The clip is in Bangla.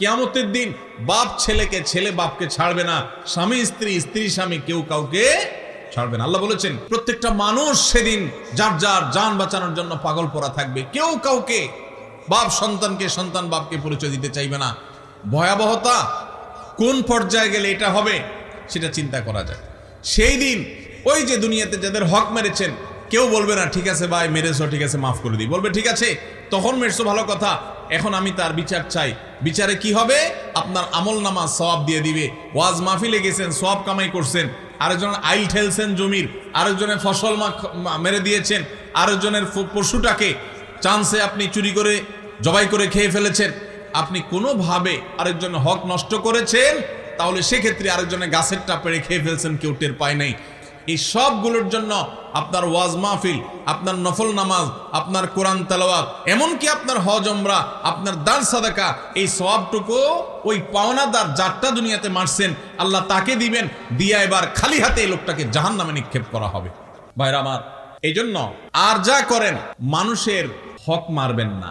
কিয়ামতের দিন বাপ ছেলেকে, ছেলে বাপকে ছাড়বে না। স্বামী, স্ত্রী স্ত্রী, স্বামী কেউ কাউকে ছাড়বে না। আল্লাহ বলেছেন, প্রত্যেকটা মানুষ সেদিন যার যার যান বাঁচানোর জন্য পাগল পরা থাকবে। কেউ কাউকে বাপ সন্তানকে, সন্তান বাপকে পরিচয় দিতে চাইবে না। ভয়াবহতা কোন পর্যায়ে গেলে এটা হবে, সেটা চিন্তা করা যায়। সেই দিন ওই যে দুনিয়াতে যাদের হক মেরেছেন, কেউ বলবে না, ঠিক আছে ভাই, মেরেছো, ঠিক আছে, মাফ করে দিই। বলবে, ঠিক আছে। তখন মেরেছো ভালো কথা এখন আমি তার বিচার চাই। বিচারে কি হবে? আপনার আমল নামা সব দিয়ে দিবে। ওয়াজ মাহফিলে গেছেন সব কামাই করছেন। আরেকজন আইল ঠেলছেন জমির। আরেকজনের ফসল মেরে দিয়েছেন। আরেকজনের পশুটাকে চান্সে আপনি চুরি করে, জবাই করে খেয়ে ফেলেছেন। আপনি কোনোভাবে আরেকজন হক নষ্ট করেছেন, তাহলে সেক্ষেত্রে আরেকজনের গাছেরটা পেড়ে খেয়ে ফেলছেন, কেউ টের পায় নাই। এই সবগুলোর জন্য আপনার ওয়াজ মাহফিল, আপনার নফল নামাজ, আপনার কোরআন তালাওয়াত, এমনকি আপনার হজ ওমরা আপনার দান সাদাকা, এই সবটুকু ওই পাওনাদার যারটা দুনিয়াতে মারছেন, আল্লাহ তাকে দিবেন, দিয়া এবার খালি হাতে এই লোকটাকে জাহান নামে নিক্ষেপ করা হবে। ভাইরা আমার এই জন্য আর যা করেন, মানুষের হক মারবেন না।